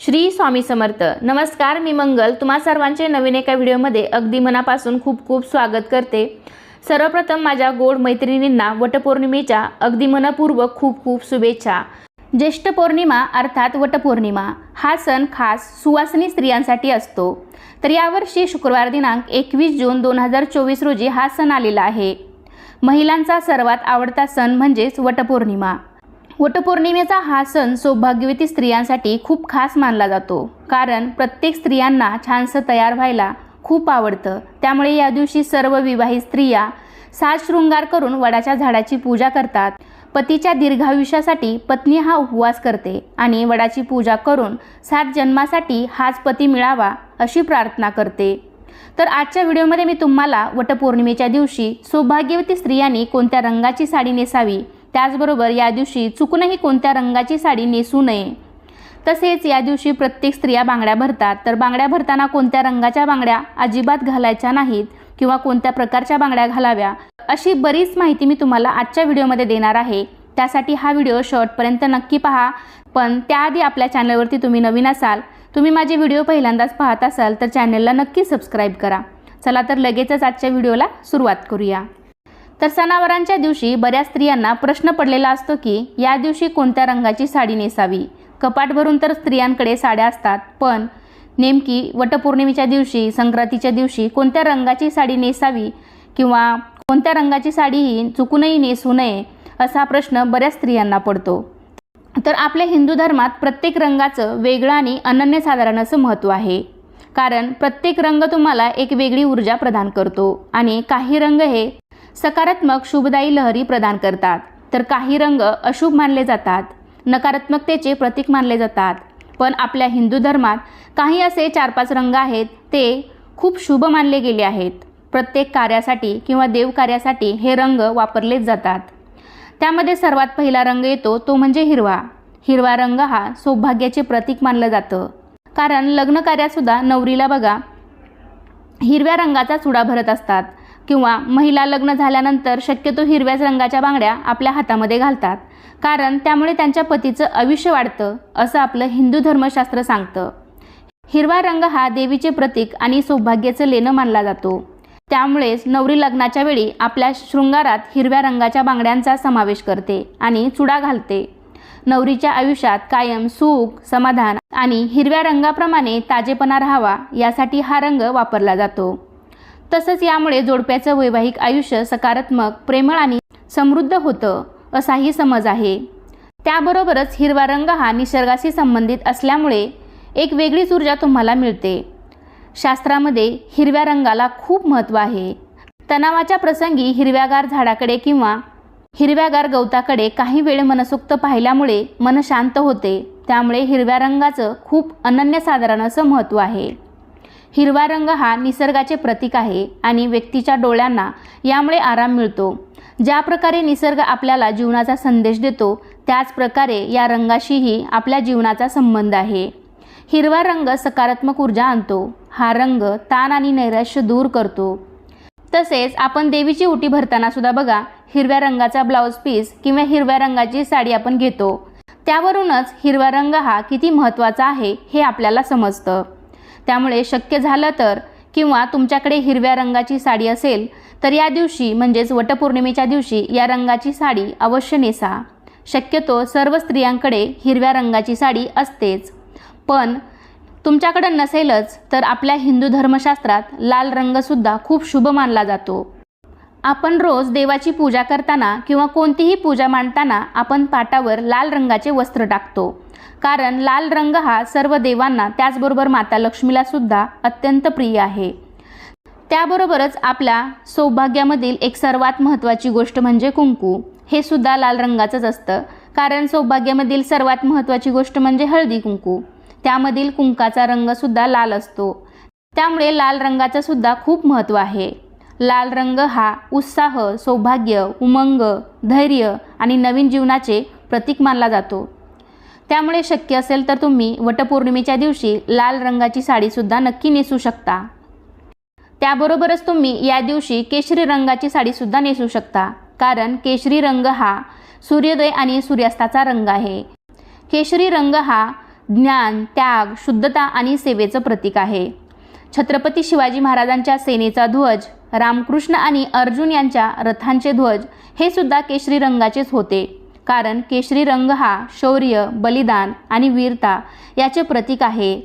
श्री स्वामी समर्थ. नमस्कार मी मंगल. तुम्हा सर्वांचे नवीन एका व्हिडिओमध्ये अगदी मनापासून खूप खूप स्वागत करते. सर्वप्रथम माझ्या गोड मैत्रिणींना वटपौर्णिमेच्या अगदी मनपूर्वक खूप खूप शुभेच्छा. ज्येष्ठ पौर्णिमा अर्थात वटपौर्णिमा हा सण खास सुवासिनी स्त्रियांसाठी असतो. तर यावर्षी शुक्रवार दिनांक एकवीस जून दोन हजार चोवीस रोजी हा सण आलेला आहे. महिलांचा सर्वात आवडता सण म्हणजेच वटपौर्णिमा. वटपौर्णिमेचा हा सण सौभाग्यवती स्त्रियांसाठी खूप खास मानला जातो. कारण प्रत्येक स्त्रियांना छानसं तयार व्हायला खूप आवडतं. त्यामुळे या दिवशी सर्व विवाहित स्त्रिया साज शृंगार करून वडाच्या झाडाची पूजा करतात. पतीच्या दीर्घायुष्यासाठी पत्नी हा उपवास करते आणि वडाची पूजा करून सात जन्मासाठी हाच पती मिळावा अशी प्रार्थना करते. तर आजच्या व्हिडिओमध्ये मी तुम्हाला वटपौर्णिमेच्या दिवशी सौभाग्यवती स्त्रियांनी कोणत्या रंगाची साडी नेसावी त्याचबरोबर या दिवशी चुकूनही कोणत्या रंगाची साडी नेसू नये. तसेच या दिवशी प्रत्येक स्त्रिया बांगड्या भरतात. तर बांगड्या भरताना कोणत्या रंगाच्या बांगड्या अजिबात घालायच्या नाहीत किंवा कोणत्या प्रकारच्या बांगड्या घालाव्या अशी बरीच माहिती मी तुम्हाला आजच्या व्हिडिओमध्ये देणार आहे. त्यासाठी हा व्हिडिओ शॉर्टपर्यंत नक्की पहा. पण त्याआधी आपल्या चॅनलवरती तुम्ही नवीन असाल तुम्ही माझे व्हिडिओ पहिल्यांदाच पाहत असाल तर चॅनलला नक्की सबस्क्राईब करा. चला तर लगेचच आजच्या व्हिडिओला सुरुवात करूया. तर सणावारांच्या दिवशी बऱ्याच स्त्रियांना प्रश्न पडलेला असतो की या दिवशी कोणत्या रंगाची साडी नेसावी? कपाट भरून तर स्त्रियांकडे साड्या असतात पण नेमकी वटपौर्णिमेच्या दिवशी संक्रांतीच्या दिवशी कोणत्या रंगाची साडी नेसावी किंवा कोणत्या रंगाची साडीही चुकूनही नेसू नये असा प्रश्न बऱ्याच स्त्रियांना पडतो. तर आपल्या हिंदू धर्मात प्रत्येक रंगाचं वेगळं आणि अनन्यसाधारण असं महत्त्व आहे. कारण प्रत्येक रंग तुम्हाला एक वेगळी ऊर्जा प्रदान करतो आणि काही रंग हे सकारात्मक शुभदायी लहरी प्रदान करतात. तर काही रंग अशुभ मानले जातात. नकारात्मकतेचे प्रतीक मानले जातात. पण आपल्या हिंदू धर्मात काही असे चार पाच रंग आहेत ते खूप शुभ मानले गेले आहेत. प्रत्येक कार्यासाठी किंवा देवकार्यासाठी हे रंग वापरलेच जातात. त्यामध्ये सर्वात पहिला रंग येतो तो म्हणजे हिरवा. हिरवा रंग हा सौभाग्याचे प्रतीक मानलं जातं. कारण लग्न कार्यातसुद्धा नवरीला बघा हिरव्या रंगाचा चुडा भरत असतात. किंवा महिला लग्न झाल्यानंतर शक्यतो हिरव्याच रंगाच्या बांगड्या आपल्या हातामध्ये घालतात. कारण त्यामुळे त्यांच्या पतीचं आयुष्य वाढतं असं आपलं हिंदू धर्मशास्त्र सांगतं. हिरवा रंग हा देवीचे प्रतीक आणि सौभाग्याचं लेणं मानला जातो. त्यामुळेच नवरी लग्नाच्या वेळी आपल्या शृंगारात हिरव्या रंगाच्या बांगड्यांचा समावेश करते आणि चुडा घालते. नवरीच्या आयुष्यात कायम सुख समाधान आणि हिरव्या रंगाप्रमाणे ताजेपणा राहावा यासाठी हा रंग वापरला जातो. तसंच यामुळे जोडप्याचं वैवाहिक आयुष्य सकारात्मक प्रेमळ आणि समृद्ध होतं असाही समज आहे. त्याबरोबरच हिरवा रंग हा निसर्गाशी संबंधित असल्यामुळे एक वेगळीच ऊर्जा तुम्हाला मिळते. शास्त्रामध्ये हिरव्या रंगाला खूप महत्त्व आहे. तणावाच्या प्रसंगी हिरव्यागार झाडाकडे किंवा हिरव्यागार गवताकडे काही वेळ मनसोक्त पाहिल्यामुळे मन शांत होते. त्यामुळे हिरव्या रंगाचं खूप अनन्यसाधारण असं महत्त्व आहे. हिरवा रंग हा निसर्गाचे प्रतीक आहे आणि व्यक्तीच्या डोळ्यांना यामुळे आराम मिळतो. ज्या प्रकारे निसर्ग आपल्याला जीवनाचा संदेश देतो त्याच प्रकारे या रंगाशीही आपल्या जीवनाचा संबंध आहे. हिरवा रंग सकारात्मक ऊर्जा आणतो. हा रंग ताण आणि नैराश्य दूर करतो. तसेच आपण देवीची उटी भरताना सुद्धा बघा हिरव्या रंगाचा ब्लाऊज पीस किंवा हिरव्या रंगाची साडी आपण घेतो. त्यावरूनच हिरवा रंग हा किती महत्त्वाचा आहे हे आपल्याला समजतं. त्यामुळे शक्य झालं तर किंवा तुमच्याकडे हिरव्या रंगाची साडी असेल तर या दिवशी म्हणजेच वटपौर्णिमेच्या दिवशी या रंगाची साडी अवश्य नेसा. शक्यतो सर्व स्त्रियांकडे हिरव्या रंगाची साडी असतेच. पण तुमच्याकडं नसेलच तर आपल्या हिंदू धर्मशास्त्रात लाल रंगसुद्धा खूप शुभ मानला जातो. आपण रोज देवाची पूजा करताना किंवा कोणतीही पूजा मांडताना आपण पाटावर लाल रंगाचे वस्त्र टाकतो. कारण लाल रंग हा सर्व देवांना त्याचबरोबर माता लक्ष्मीला सुद्धा अत्यंत प्रिय आहे. त्याबरोबरच आपल्या सौभाग्यामधील एक सर्वात महत्त्वाची गोष्ट म्हणजे कुंकू. हे सुद्धा लाल रंगाचंच असतं. कारण सौभाग्यामधील सर्वात महत्त्वाची गोष्ट म्हणजे हळदी कुंकू. त्यामधील कुंकाचा रंगसुद्धा लाल असतो. त्यामुळे लाल रंगाचं सुद्धा खूप महत्त्व आहे. लाल रंग हा उत्साह सौभाग्य उमंग धैर्य आणि नवीन जीवनाचे प्रतीक मानला जातो. त्यामुळे शक्य असेल तर तुम्ही वटपौर्णिमेच्या दिवशी लाल रंगाची साडीसुद्धा नक्की नेसू शकता. त्याबरोबरच तुम्ही या दिवशी केशरी रंगाची साडीसुद्धा नेसू शकता कारण केशरी रंग हा सूर्योदय आणि सूर्यास्ताचा रंग आहे. केशरी रंग हा ज्ञान त्याग शुद्धता आणि सेवेचं प्रतीक आहे. छत्रपती शिवाजी महाराजांच्या सेनेचा ध्वज रामकृष्ण आणि अर्जुन यांच्या रथांचे ध्वज हे सुद्धा केशरी रंगाचेच होते. कारण केशरी रंग हा शौर्य बलिदान आणि वीरता याचे प्रतीक आहे.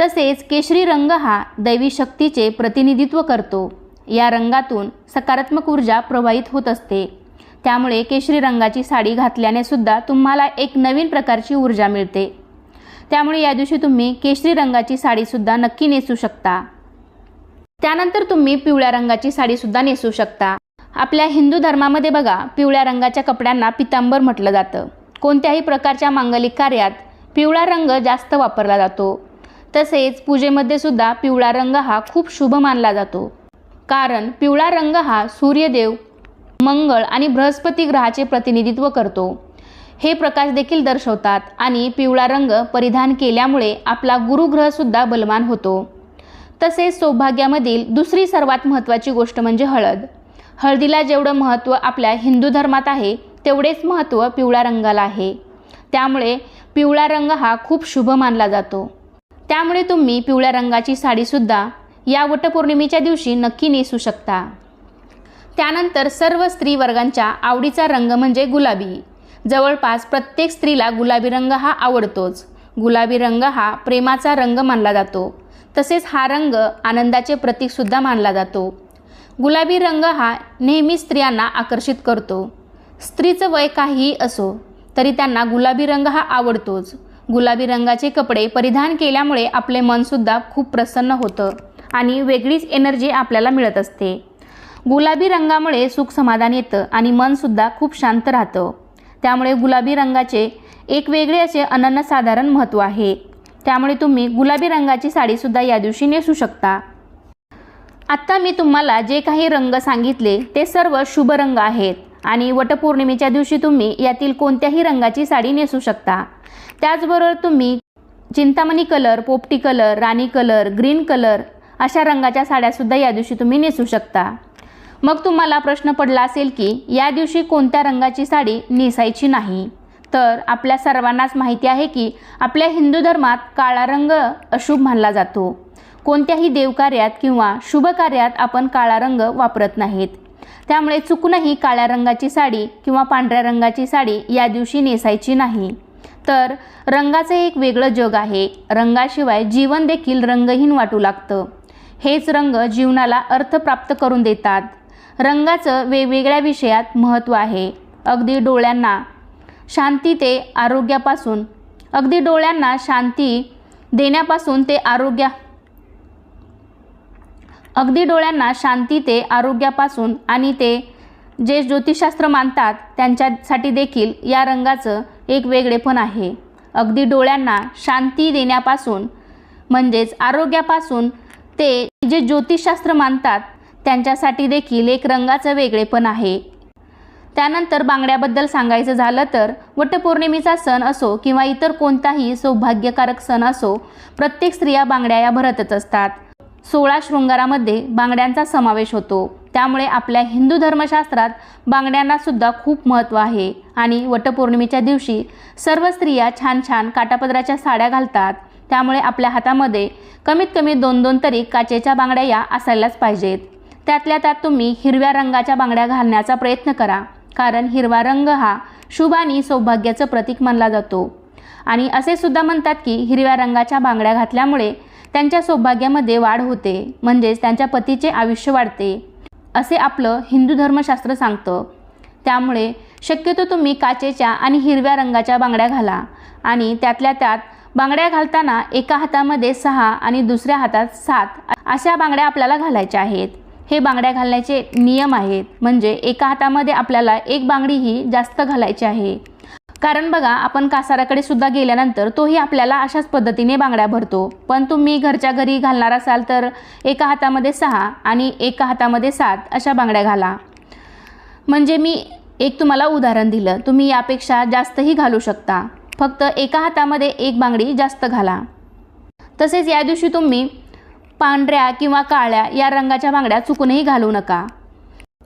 तसेच केशरी रंग हा दैवी शक्तीचे प्रतिनिधित्व करतो. या रंगातून सकारात्मक ऊर्जा प्रवाहित होत असते. त्यामुळे केशरी रंगाची साडी घातल्याने सुद्धा तुम्हाला एक नवीन प्रकारची ऊर्जा मिळते. त्यामुळे या दिवशी तुम्ही केशरी रंगाची साडीसुद्धा नक्की नेसू शकता. त्यानंतर तुम्ही पिवळ्या रंगाची साडीसुद्धा नेसू शकता. आपल्या हिंदू धर्मामध्ये बघा पिवळ्या रंगाच्या कपड्यांना पितांबर म्हटलं जातं. कोणत्याही प्रकारच्या मांगलिक कार्यात पिवळा रंग जास्त वापरला जातो. तसेच पूजेमध्ये सुद्धा पिवळा रंग हा खूप शुभ मानला जातो. कारण पिवळा रंग हा सूर्यदेव मंगळ आणि बृहस्पती ग्रहाचे प्रतिनिधित्व करतो. हे प्रकाश देखील दर्शवतात आणि पिवळा रंग परिधान केल्यामुळे आपला गुरुग्रहसुद्धा बलवान होतो. तसेच सौभाग्यामधील दुसरी सर्वात महत्त्वाची गोष्ट म्हणजे हळद. हळदीला जेवढं महत्त्व आपल्या हिंदू धर्मात आहे तेवढेच महत्त्व पिवळ्या रंगाला आहे. त्यामुळे पिवळा रंग हा खूप शुभ मानला जातो. त्यामुळे तुम्ही पिवळ्या रंगाची साडीसुद्धा या वटपौर्णिमेच्या दिवशी नक्की नेसू शकता. त्यानंतर सर्व स्त्री वर्गांच्या आवडीचा रंग म्हणजे गुलाबी. जवळपास प्रत्येक स्त्रीला गुलाबी रंग हा आवडतोच. गुलाबी रंग हा प्रेमाचा रंग मानला जातो. तसेच हा रंग आनंदाचे प्रतीकसुद्धा मानला जातो. गुलाबी रंग हा नेहमी स्त्रियांना आकर्षित करतो. स्त्रीचं वय काहीही असो तरी त्यांना गुलाबी रंग हा आवडतोच. गुलाबी रंगाचे कपडे परिधान केल्यामुळे आपले मनसुद्धा खूप प्रसन्न होतं आणि वेगळीच एनर्जी आपल्याला मिळत असते. गुलाबी रंगामुळे सुख समाधान येतं आणि मनसुद्धा खूप शांत राहतं. त्यामुळे गुलाबी रंगाचे एक वेगळे असे अनन्यसाधारण महत्त्व आहे. त्यामुळे तुम्ही गुलाबी रंगाची साडीसुद्धा या दिवशी नेसू शकता. आत्ता मी तुम्हाला जे काही रंग सांगितले ते सर्व शुभ रंग आहेत आणि वटपौर्णिमेच्या दिवशी तुम्ही यातील कोणत्याही रंगाची साडी नेसू शकता. त्याचबरोबर तुम्ही चिंतामणी कलर पोपटी कलर राणी कलर ग्रीन कलर अशा रंगाच्या साड्यासुद्धा या दिवशी तुम्ही नेसू शकता. मग तुम्हाला प्रश्न पडला असेल की या दिवशी कोणत्या रंगाची साडी नेसायची नाही? तर आपल्या सर्वांनाच माहिती आहे की आपल्या हिंदू धर्मात काळा रंग अशुभ मानला जातो. कोणत्याही देवकार्यात किंवा शुभ कार्यात आपण काळा रंग वापरत नाहीत. त्यामुळे चुकूनही काळ्या रंगाची साडी किंवा पांढऱ्या रंगाची साडी या दिवशी नेसायची नाही. तर रंगाचं एक वेगळं जग आहे. रंगाशिवाय जीवन देखील रंगहीन वाटू लागतं. हेच रंग जीवनाला अर्थ प्राप्त करून देतात. रंगाचं वेगवेगळ्या विषयात महत्त्व आहे. अगदी डोळ्यांना शांती ते आरोग्यापासून. अगदी डोळ्यांना शांती देण्यापासून ते आरोग्या अगदी डोळ्यांना शांती ते आरोग्यापासून आणि ते जे ज्योतिषशास्त्र मानतात त्यांच्यासाठी देखील या रंगाचं एक वेगळेपण आहे. अगदी डोळ्यांना शांती देण्यापासून म्हणजेच आरोग्यापासून ते जे ज्योतिषशास्त्र मानतात त्यांच्यासाठी देखील एक रंगाचं वेगळेपण आहे. त्यानंतर बांगड्याबद्दल सांगायचं झालं तर वटपौर्णिमेचा सण असो किंवा इतर कोणताही सौभाग्यकारक सण असो प्रत्येक स्त्रिया बांगड्या या भरतच असतात. सोळा शृंगारामध्ये बांगड्यांचा समावेश होतो. त्यामुळे आपल्या हिंदू धर्मशास्त्रात बांगड्यांना सुद्धा खूप महत्त्व आहे आणि वटपौर्णिमेच्या दिवशी सर्व स्त्रिया छान छान काटापदराच्या साड्या घालतात. त्यामुळे आपल्या हातामध्ये कमीत कमी दोन दोन तरी काचेच्या बांगड्या या असायलाच पाहिजेत. त्यातल्या त्यात तुम्ही हिरव्या रंगाच्या बांगड्या घालण्याचा प्रयत्न करा. कारण हिरवा रंग हा शुभ आणि सौभाग्याचं प्रतीक मानला जातो. आणि असे सुद्धा म्हणतात की हिरव्या रंगाच्या बांगड्या घातल्यामुळे त्यांच्या सौभाग्यामध्ये वाढ होते म्हणजेच त्यांच्या पतीचे आयुष्य वाढते असे आपलं हिंदू धर्मशास्त्र सांगतं. त्यामुळे शक्यतो तुम्ही काचेच्या आणि हिरव्या रंगाच्या बांगड्या घाला आणि त्यातल्या त्यात बांगड्या घालताना एका हातामध्ये सहा आणि दुसऱ्या हातात सात अशा बांगड्या आपल्याला घालायच्या आहेत. हे बांगड्या घालण्याचे नियम आहेत. म्हणजे एका हातामध्ये आपल्याला एक बांगडी ही जास्त घालायची आहे. कारण बघा आपण कासाराकडे सुद्धा गेल्यानंतर तोही आपल्याला अशाच पद्धतीने बांगड्या भरतो. पण तुम्ही घरच्या घरी घालणार असाल तर एका हातामध्ये सहा आणि एका हातामध्ये सात अशा बांगड्या घाला. म्हणजे मी एक तुम्हाला उदाहरण दिलं. तुम्ही यापेक्षा जास्तही घालू शकता. फक्त एका हातामध्ये एक बांगडी जास्त घाला. तसेच या दिवशी तुम्ही पांढऱ्या किंवा काळ्या या रंगाच्या बांगड्या चुकूनही घालू नका.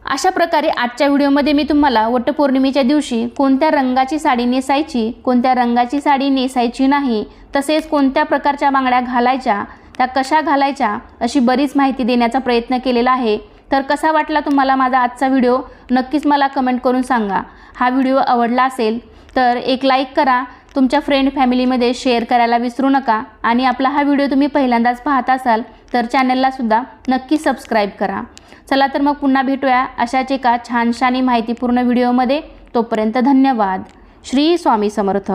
अशा प्रकारे आजच्या व्हिडिओमध्ये मी तुम्हाला वटपौर्णिमेच्या दिवशी कोणत्या रंगाची साडी नेसायची कोणत्या रंगाची साडी नेसायची नाही तसेच कोणत्या प्रकारच्या बांगड्या घालायच्या त्या कशा घालायच्या अशी बरीच माहिती देण्याचा प्रयत्न केलेला आहे. तर कसा वाटला तुम्हाला माझा आजचा व्हिडिओ? नक्कीच मला कमेंट करून सांगा. हा व्हिडिओ आवडला असेल तर एक लाईक करा तुमच्या फ्रेंड फॅमिलीमध्ये शेअर करायला विसरू नका आणि आपला हा व्हिडिओ तुम्ही पहिल्यांदाच पाहत असाल तर चॅनललासुद्धा नक्की सबस्क्राईब करा. चला तर मग पुन्हा भेटूया अशाच एका छानशानी माहितीपूर्ण व्हिडिओमध्ये तोपर्यंत धन्यवाद. श्री स्वामी समर्थ.